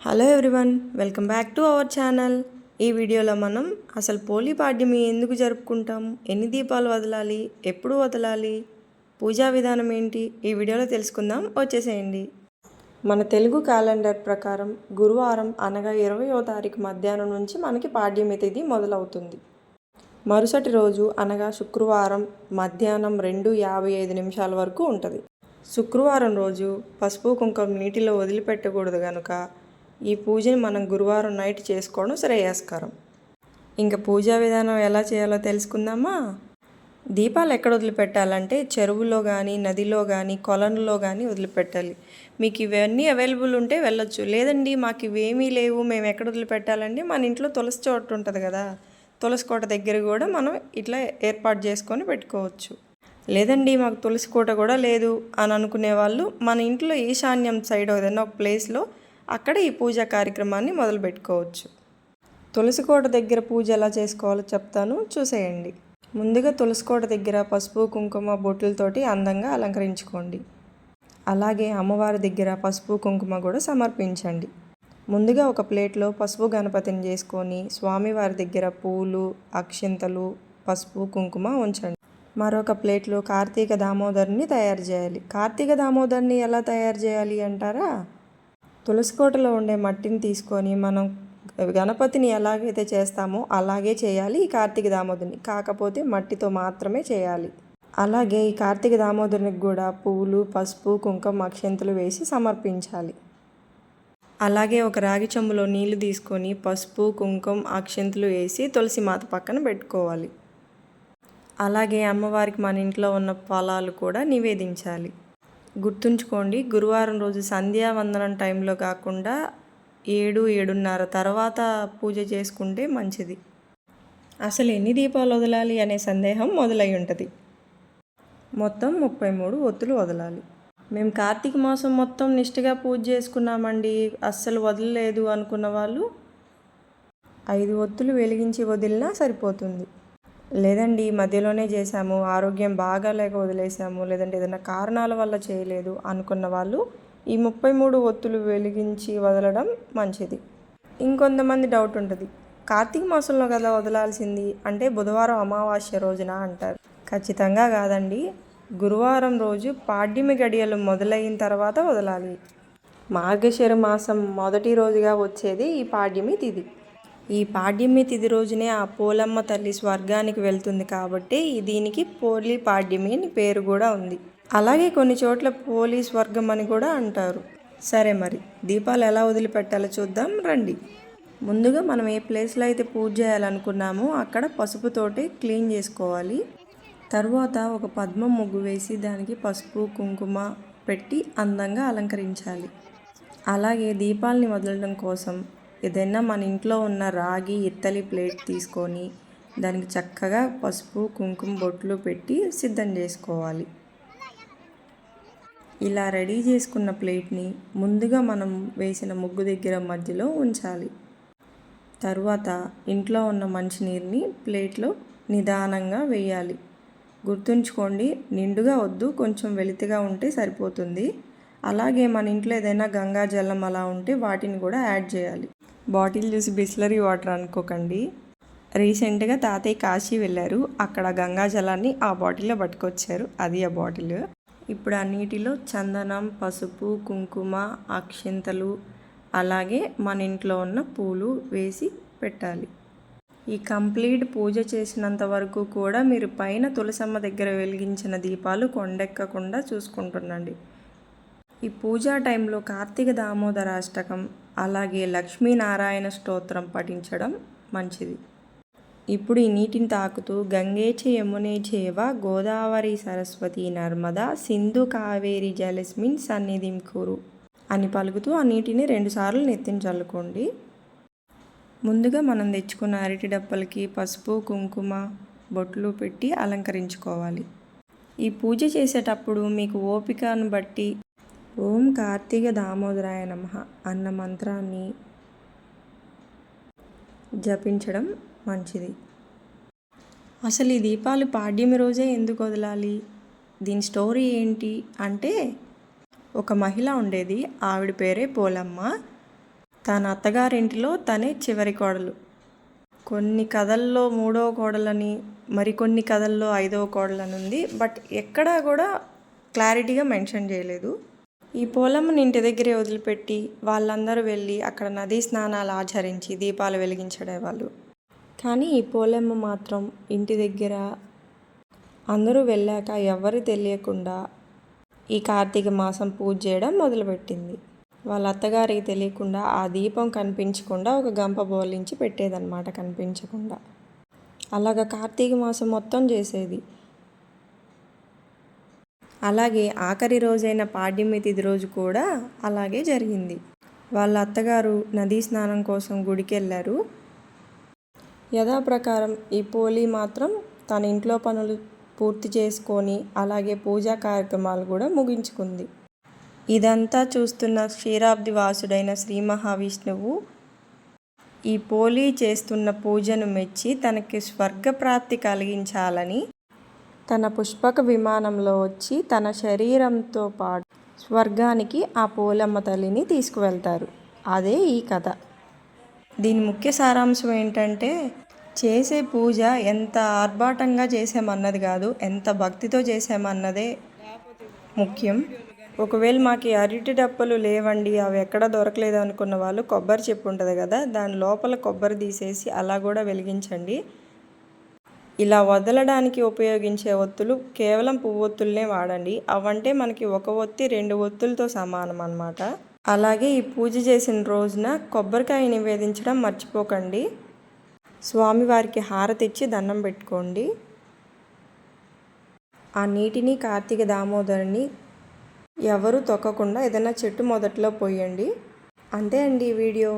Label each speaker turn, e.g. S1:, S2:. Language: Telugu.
S1: Hello everyone welcome back to our channel ఈ వీడియోలో మనం అసలు పోలీ పాడ్యమి ఎందుకు జరుపుకుంటాం? ఎన్ని దీపాలు వదలాలి? ఎప్పుడు వదలాలి? పూజా విధానం ఏంటి? ఈ వీడియోలో తెలుసుకుందాం వచ్చేసేయండి. మన తెలుగు క్యాలెండర్ ప్రకారం గురువారం అనగా ఇరవయో తారీఖు మధ్యాహ్నం నుంచి మనకి పాడ్యమి తేదీ మొదలవుతుంది. మరుసటి రోజు అనగా శుక్రవారం మధ్యాహ్నం రెండు యాభై ఐదు నిమిషాల వరకు ఉంటుంది. శుక్రవారం రోజు పసుపు కుంకుమ నీటిలో వదిలిపెట్టకూడదు కనుక ఈ పూజని మనం గురువారం నైట్ చేసుకోవడం శ్రేయస్కరం. ఇంకా పూజా విధానం ఎలా చేయాలో తెలుసుకుందామా? దీపాలు ఎక్కడ వదిలిపెట్టాలంటే చెరువులో కానీ నదిలో కానీ కొలనులో కానీ వదిలిపెట్టాలి. మీకు ఇవన్నీ అవైలబుల్ ఉంటే వెళ్ళొచ్చు. లేదండి మాకు ఇవేమీ లేవు. మేము ఎక్కడ వదిలిపెట్టాలంటే మన ఇంట్లో తులసి చోటు ఉంటుంది కదా తులసి కోట దగ్గర కూడా మనం ఇట్లా ఏర్పాటు చేసుకొని పెట్టుకోవచ్చు. లేదండి మాకు తులసి కోట కూడా లేదు అని అనుకునే వాళ్ళు మన ఇంట్లో ఈశాన్యం సైడ్ ఏదైనా ఒక ప్లేస్లో అక్కడ ఈ పూజా కార్యక్రమాన్ని మొదలు పెట్టుకోవచ్చు తులసి కోట దగ్గర పూజ ఎలా చేసుకోవాలో చెప్తాను చూసేయండి. ముందుగా తులసి కోట దగ్గర పసుపు కుంకుమ బొట్టులతోటి అందంగా అలంకరించుకోండి. అలాగే అమ్మవారి దగ్గర పసుపు కుంకుమ కూడా సమర్పించండి. ముందుగా ఒక ప్లేట్లో పసుపు గణపతిని చేసుకొని స్వామివారి దగ్గర పూలు అక్షింతలు పసుపు కుంకుమ ఉంచండి. మరొక ప్లేట్లో కార్తీక దామోదర్ని తయారు చేయాలి. కార్తీక దామోదర్ని ఎలా తయారు చేయాలి అంటారా? తులసి కోటలో ఉండే మట్టిని తీసుకొని మనం గణపతిని ఎలాగైతే చేస్తామో అలాగే చేయాలి ఈ కార్తీక దామోదరుని. కాకపోతే మట్టితో మాత్రమే చేయాలి. అలాగే ఈ కార్తీక దామోదరునికి కూడా పువ్వులు పసుపు కుంకుమ అక్షంతలు వేసి సమర్పించాలి. అలాగే ఒక రాగి చెంబులో నీళ్ళు తీసుకొని పసుపు కుంకుమ అక్షంతలు వేసి తులసి మాత పక్కన పెట్టుకోవాలి. అలాగే అమ్మవారికి మన ఇంట్లో ఉన్న ఫలాలు కూడా నివేదించాలి. గుర్తుంచుకోండి గురువారం రోజు సంధ్యావందనం టైంలో కాకుండా ఏడు ఏడున్నర తర్వాత పూజ చేసుకుంటే మంచిది. అసలు ఎన్ని దీపాలు వదలాలి అనే సందేహం మొదలై ఉంటుంది. మొత్తం ముప్పై మూడు ఒత్తులు వదలాలి. మేము కార్తీక మాసం మొత్తం నిష్ఠగా పూజ చేసుకున్నామండి. అస్సలు వదలలేదు అనుకున్న వాళ్ళు ఐదు ఒత్తులు వెలిగించి వదిలినా సరిపోతుంది. లేదండి మధ్యలోనే చేశాము. ఆరోగ్యం బాగా లేక వదిలేసాము లేదంటే ఏదైనా కారణాల వల్ల చేయలేదు అనుకున్న వాళ్ళు ఈ ముప్పై మూడు ఒత్తులు వెలిగించి వదలడం మంచిది. ఇంకొంతమంది డౌట్ ఉంటుంది. కార్తీక మాసంలో కదా వదలాల్సింది? అంటే బుధవారం అమావాస్య రోజున అంటారు. ఖచ్చితంగా కాదండి. గురువారం రోజు పాడ్యమి గడియలు మొదలైన తర్వాత వదలాలి. మార్గశిర మాసం మొదటి రోజుగా వచ్చేది ఈ పాడ్యమి తిథి ఈ పాడ్యమి తిది రోజునే ఆ పోలమ్మ తల్లి స్వర్గానికి వెళ్తుంది కాబట్టి దీనికి పోలి పాడ్యమి అని పేరు కూడా ఉంది. అలాగే కొన్ని చోట్ల పోలి స్వర్గం అని కూడా అంటారు. సరే మరి దీపాలు ఎలా వదిలిపెట్టాలో చూద్దాం రండి. ముందుగా మనం ఏ ప్లేస్లో అయితే పూజ చేయాలనుకున్నామో అక్కడ పసుపుతోటి క్లీన్ చేసుకోవాలి. తర్వాత ఒక పద్మ ముగ్గు వేసి దానికి పసుపు కుంకుమ పెట్టి అందంగా అలంకరించాలి. అలాగే దీపాలని వదలడం కోసం ఏదైనా మన ఇంట్లో ఉన్న రాగి ఇత్తలి ప్లేట్ తీసుకొని దానికి చక్కగా పసుపు కుంకుమ బొట్లు పెట్టి సిద్ధం చేసుకోవాలి. ఇలా రెడీ చేసుకున్న ప్లేట్ని ముందుగా మనం వేసిన ముగ్గు దగ్గర మధ్యలో ఉంచాలి. తరువాత ఇంట్లో ఉన్న మంచినీరుని ప్లేట్లో నిదానంగా వేయాలి. గుర్తుంచుకోండి నిండుగా వద్దు కొంచెం వెలితిగా ఉంటే సరిపోతుంది. అలాగే మన ఇంట్లో ఏదైనా గంగాజలం అలా ఉంటే వాటిని కూడా యాడ్ చేయాలి. బాటిల్ చూసి బిస్లరీ వాటర్ అనుకోకండి. రీసెంట్గా తాతయ్య కాశీ వెళ్ళారు. అక్కడ గంగా జలాన్ని ఆ బాటిల్లో పట్టుకొచ్చారు. అది ఆ బాటిల్. ఇప్పుడు ఆ నీటిలో చందనం పసుపు కుంకుమ అక్షింతలు అలాగే మన ఇంట్లో ఉన్న పూలు వేసి పెట్టాలి. ఈ కంప్లీట్ పూజ చేసినంత వరకు కూడా మీరు పైన తులసమ్మ దగ్గర వెలిగించిన దీపాలు కొండెక్కకుండా చూసుకుంటుండండి. ఈ పూజా టైంలో కార్తీక దామోదర అష్టకం అలాగే లక్ష్మీనారాయణ స్తోత్రం పఠించడం మంచిది. ఇప్పుడు ఈ నీటిని తాకుతూ గంగేచ యమునే చేవ గోదావరి సరస్వతి నర్మద సింధు కావేరి జలస్మిన్ సన్నిధిం కురు అని పలుకుతూ ఆ నీటిని రెండుసార్లు నెత్తిన చల్లుకోండి. ముందుగా మనం తెచ్చుకున్న అరటి డప్పలకి పసుపు కుంకుమ బొట్లు పెట్టి అలంకరించుకోవాలి. ఈ పూజ చేసేటప్పుడు మీకు ఓపికను బట్టి ఓం కార్తీక దామోదరాయ నమ అన్న మంత్రాన్ని జపించడం మంచిది. అసలు ఈ దీపాలు పాడ్యమి రోజే ఎందుకు వదలాలి? దీని స్టోరీ ఏంటి అంటే ఒక మహిళ ఉండేది ఆవిడ పేరే పోలమ్మ. తన అత్తగారింటిలో తనే చివరి కోడలు. కొన్ని కథల్లో మూడవ కోడలని మరికొన్ని కథల్లో ఐదవ కోడలని ఉంది బట్ ఎక్కడా కూడా క్లారిటీగా మెన్షన్ చేయలేదు. ఈ పోలమ్మని ఇంటి దగ్గరే వదిలిపెట్టి వాళ్ళందరూ వెళ్ళి అక్కడ నదీ స్నానాలు ఆచరించి దీపాలు వెలిగించడే వాళ్ళు. కానీ ఈ పోలమ్మ మాత్రం ఇంటి దగ్గర అందరూ వెళ్ళాక ఎవరు తెలియకుండా ఈ కార్తీక మాసం పూజ చేయడం మొదలుపెట్టింది. వాళ్ళ అత్తగారికి తెలియకుండా ఆ దీపం కనిపించకుండా ఒక గంప బోలించి పెట్టేదన్నమాట కనిపించకుండా. అలాగ కార్తీక మాసం మొత్తం చేసేది. అలాగే ఆఖరి రోజైన పాడ్యమి తిథి రోజు కూడా అలాగే జరిగింది. వాళ్ళ అత్తగారు నదీ స్నానం కోసం గుడికి వెళ్ళారు యథాప్రకారం ఈ పోలి మాత్రం తన ఇంట్లో పనులు పూర్తి చేసుకొని అలాగే పూజా కార్యక్రమాలు కూడా ముగించుకుంది. ఇదంతా చూస్తున్న క్షీరాబ్ది వాసుడైన శ్రీ మహావిష్ణువు ఈ పోలి చేస్తున్న పూజను మెచ్చి తనకి స్వర్గప్రాప్తి కలిగించాలని తన పుష్పక విమానంలో వచ్చి తన శరీరంతో పాటు స్వర్గానికి ఆ పోలమ్మ తల్లిని తీసుకువెళ్తారు. అదే ఈ కథ. దీని ముఖ్య సారాంశం ఏంటంటే చేసే పూజ ఎంత ఆర్భాటంగా చేసామన్నది కాదు ఎంత భక్తితో చేసామన్నదే ముఖ్యం. ఒకవేళ మాకు అరటి డప్పలు లేవండి అవి ఎక్కడ దొరకలేదు అనుకున్న వాళ్ళు కొబ్బరి చెప్పు ఉంటుంది కదా దాని లోపల కొబ్బరి తీసేసి అలా కూడా వెలిగించండి. ఇలా వదలడానికి ఉపయోగించే ఒత్తులు కేవలం పువ్వొత్తులనే వాడండి. అవంటే మనకి ఒక ఒత్తి రెండు ఒత్తులతో సమానం అన్నమాట అలాగే ఈ పూజ చేసిన రోజున కొబ్బరికాయ నివేదించడం మర్చిపోకండి. స్వామివారికి హారతి ఇచ్చి దండం పెట్టుకోండి. ఆ నీటిని కార్తీక దామోదరుని ఎవరు తొక్కకుండా ఏదైనా చెట్టు మొదట్లో పోయండి. అంతే అండి ఈ వీడియో.